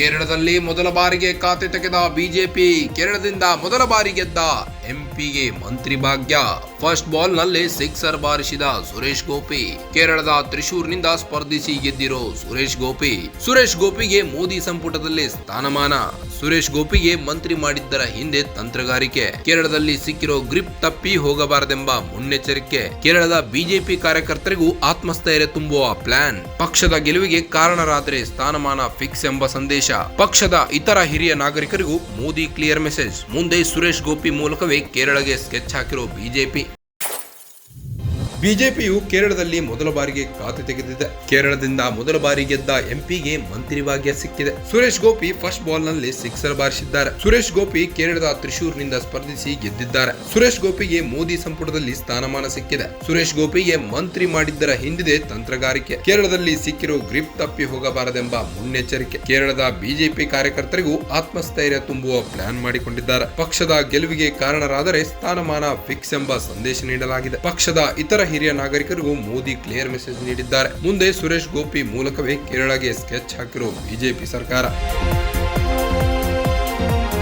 ಕೇರಳದಲ್ಲಿ ಮೊದಲ ಬಾರಿಗೆ ಖಾತೆ ತೆಗೆದ ಬಿಜೆಪಿ ಕೇರಳದಿಂದ ಮೊದಲ ಬಾರಿ ಗೆದ್ದ ಎಂಪಿಗೆ ಮಂತ್ರಿ ಭಾಗ್ಯ. ಫಸ್ಟ್ ಬಾಲ್ನಲ್ಲಿ ಸಿಕ್ಸರ್ ಬಾರಿಸಿದ ಸುರೇಶ್ ಗೋಪಿ. ಕೇರಳದ ತ್ರಿಶೂರ್ನಿಂದ ಸ್ಪರ್ಧಿಸಿ ಗೆದ್ದಿರೋ ಸುರೇಶ್ ಗೋಪಿ, ಸುರೇಶ್ ಗೋಪಿಗೆ ಮೋದಿ ಸಂಪುಟದಲ್ಲಿ ಸ್ಥಾನಮಾನ. ಸುರೇಶ್ ಗೋಪಿಗೆ ಮಂತ್ರಿ ಮಾಡಿದ್ದರ ಹಿಂದೆ ತಂತ್ರಗಾರಿಕೆ. ಕೇರಳದಲ್ಲಿ ಸಿಕ್ಕಿರೋ ಗ್ರಿಪ್ ತಪ್ಪಿ ಹೋಗಬಾರದೆಂಬ ಮುನ್ನೆಚ್ಚರಿಕೆ. ಕೇರಳದ ಬಿಜೆಪಿ ಕಾರ್ಯಕರ್ತರಿಗೂ ಆತ್ಮಸ್ಥೈರ್ಯ ತುಂಬುವ ಪ್ಲಾನ್. ಪಕ್ಷದ ಗೆಲುವಿಗೆ ಕಾರಣರಾದರೆ ಸ್ಥಾನಮಾನ ಫಿಕ್ಸ್ ಎಂಬ ಸಂದೇಶ. ಪಕ್ಷದ ಇತರ ಹಿರಿಯ ನಾಗರಿಕರಿಗೂ ಮೋದಿ ಕ್ಲಿಯರ್ ಮೆಸೇಜ್. ಮುಂದೆ ಸುರೇಶ್ ಗೋಪಿ ಮೂಲಕವೇ ಕೇರಳಗೆ ಸ್ಕೆಚ್ ಹಾಕಿರೋ ಬಿಜೆಪಿ. ಬಿಜೆಪಿಯು ಕೇರಳದಲ್ಲಿ ಮೊದಲ ಬಾರಿಗೆ ಖಾತೆ ತೆಗೆದಿದೆ. ಕೇರಳದಿಂದ ಮೊದಲ ಬಾರಿ ಗೆದ್ದ ಎಂಪಿಗೆ ಮಂತ್ರಿ ಭಾಗ್ಯ ಸಿಕ್ಕಿದೆ. ಸುರೇಶ್ ಗೋಪಿ ಫಸ್ಟ್ ಬಾಲ್ನಲ್ಲಿ ಸಿಕ್ಸರ್ ಬಾರಿಸಿದ್ದಾರೆ. ಸುರೇಶ್ ಗೋಪಿ ಕೇರಳದ ತ್ರಿಶೂರ್ನಿಂದ ಸ್ಪರ್ಧಿಸಿ ಗೆದ್ದಿದ್ದಾರೆ. ಸುರೇಶ್ ಗೋಪಿಗೆ ಮೋದಿ ಸಂಪುಟದಲ್ಲಿ ಸ್ಥಾನಮಾನ ಸಿಕ್ಕಿದೆ. ಸುರೇಶ್ ಗೋಪಿಗೆ ಮಂತ್ರಿ ಮಾಡಿದ್ದರ ಹಿಂದಿದೆ ತಂತ್ರಗಾರಿಕೆ. ಕೇರಳದಲ್ಲಿ ಸಿಕ್ಕಿರೋ ಗ್ರಿಪ್ ತಪ್ಪಿ ಹೋಗಬಾರದೆಂಬ ಮುನ್ನೆಚ್ಚರಿಕೆ. ಕೇರಳದ ಬಿಜೆಪಿ ಕಾರ್ಯಕರ್ತರಿಗೂ ಆತ್ಮಸ್ಥೈರ್ಯ ತುಂಬುವ ಪ್ಲಾನ್ ಮಾಡಿಕೊಂಡಿದ್ದಾರೆ. ಪಕ್ಷದ ಗೆಲುವಿಗೆ ಕಾರಣರಾದರೆ ಸ್ಥಾನಮಾನ ಫಿಕ್ಸ್ ಎಂಬ ಸಂದೇಶ ನೀಡಲಾಗಿದೆ. ಪಕ್ಷದ ಇತರ ಹಿರಿಯ ನಾಗರಿಕರಿಗೂ ಮೋದಿ ಕ್ಲಿಯರ್ ಮೆಸೇಜ್ ನೀಡಿದ್ದಾರೆ. ಮುಂದೆ ಸುರೇಶ್ ಗೋಪಿ ಮೂಲಕವೇ ಕೇರಳಗೆ ಸ್ಕೆಚ್ ಹಾಕಿರೋ ಬಿಜೆಪಿ ಸರ್ಕಾರ.